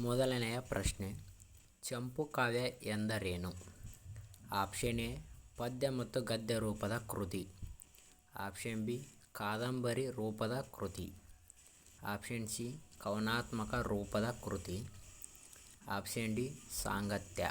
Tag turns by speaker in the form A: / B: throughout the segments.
A: ಮೊದಲನೆಯ ಪ್ರಶ್ನೆ, ಚಂಪು ಕಾವ್ಯ ಎಂದರೇನು? ಆಪ್ಷನ್ ಎ, ಪದ್ಯ ಮತ್ತು ಗದ್ಯ ರೂಪದ ಕೃತಿ. ಆಪ್ಷನ್ ಬಿ, ಕಾದಂಬರಿ ರೂಪದ ಕೃತಿ. ಆಪ್ಷನ್ ಸಿ, ಕವನಾತ್ಮಕ ರೂಪದ ಕೃತಿ. ಆಪ್ಷನ್ ಡಿ, ಸಾಂಗತ್ಯ.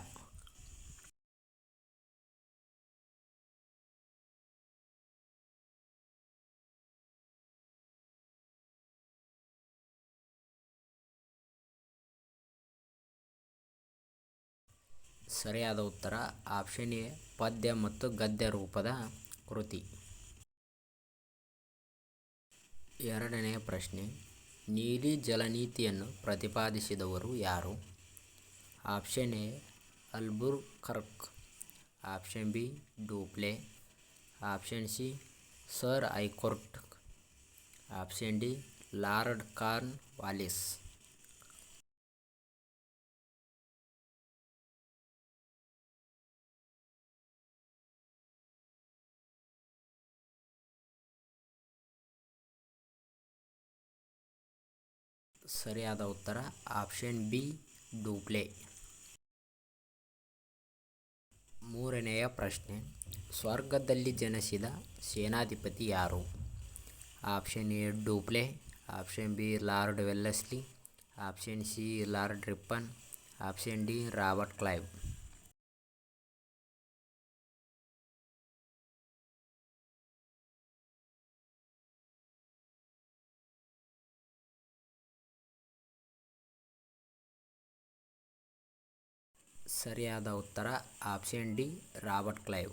A: ಸರಿಯಾದ ಉತ್ತರ ಆಪ್ಷನ್ ಎ, ಪದ್ಯ ಮತ್ತು ಗದ್ಯ ರೂಪದ ಕೃತಿ. ಎರಡನೆಯ ಪ್ರಶ್ನೆ, ನೀಲಿ ಜಲನೀತಿಯನ್ನು ಪ್ರತಿಪಾದಿಸಿದವರು ಯಾರು? Option A Albuquerque option B, Dupleix. Option C, sir ಐಕೋರ್ಟ್. Option D, Lord Cornwallis. ಸರಿಯಾದ ಉತ್ತರ, ಆಪ್ಷನ್ ಬಿ, ಡೂಪ್ಲೆ. ಮೂರನೆಯ ಪ್ರಶ್ನೆ, ಸ್ವರ್ಗದಲ್ಲಿ ಜನಿಸಿದ ಸೇನಾಧಿಪತಿ ಯಾರು? Option A, Dupleix. Option B, Lord Wellesley. Option C, Lord Ripon. Option D, Robert Clive. ಸರಿಯಾದ ಉತ್ತರ ಆಪ್ಷನ್ ಡಿ ರಾಬರ್ಟ್ ಕ್ಲೈವ್.